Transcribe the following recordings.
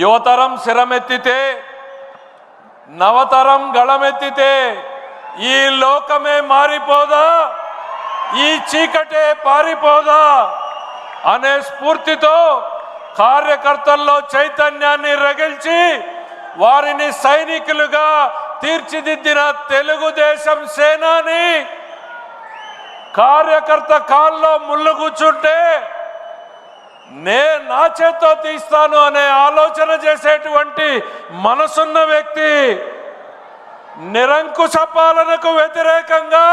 యువతరం శిరమెత్తితే నవతరం గళమెత్తితే ఈ లోకమే మారిపోదా? ఈ చీకటే పారిపోదా? అనే స్ఫూర్తితో కార్యకర్తల్లో చైతన్యాన్ని రగిల్చి వారిని సైనికులుగా తీర్చిదిద్దిన తెలుగుదేశం సేనాని కార్యకర్త కాల్లో ముళ్ళు కూర్చుంటే నే నా చేత్తో తీస్తాను అనే ఆలోచన చేసేటువంటి మనసున్న వ్యక్తి నిరంకుశ పాలనకు వ్యతిరేకంగా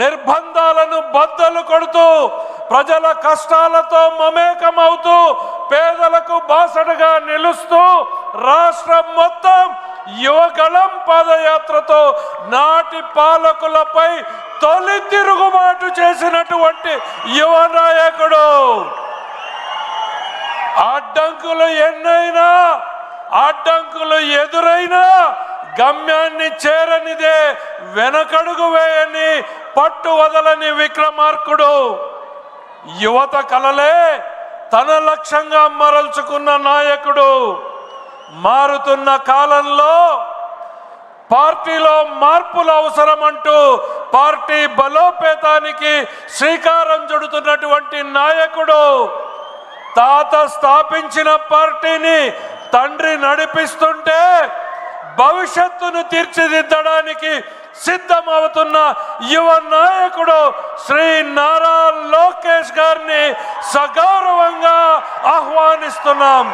నిర్బంధాలను బద్దలు కొడుతూ ప్రజల కష్టాలతో మమేకమవుతూ పేదలకు బాసటగా నిలుస్తూ రాష్ట్రం మొత్తం యువగళం పాదయాత్రతో నాటి పాలకులపై తొలి తిరుగుబాటు చేసినటువంటి యువ నాయకుడు. అడ్డంకులు ఎన్నైనా అడ్డంకులు ఎదురైనా గమ్యాన్ని చేరనిదే వెనకడుగు వేయని పట్టు వదలని విక్రమార్కుడు. యువత కలలే తన లక్ష్యంగా మరల్చుకున్న నాయకుడు. మారుతున్న కాలంలో పార్టీలో మార్పులు అవసరమంటూ పార్టీ బలోపేతానికి శ్రీకారం చుడుతున్నటువంటి నాయకుడు. తాత స్థాపించిన పార్టీని తండ్రి నడిపిస్తుంటే భవిష్యత్తును తీర్చిదిద్దడానికి సిద్ధమవుతున్న యువ నాయకుడు శ్రీ నారా లోకేష్ గారిని సగౌరవంగా ఆహ్వానిస్తున్నాం.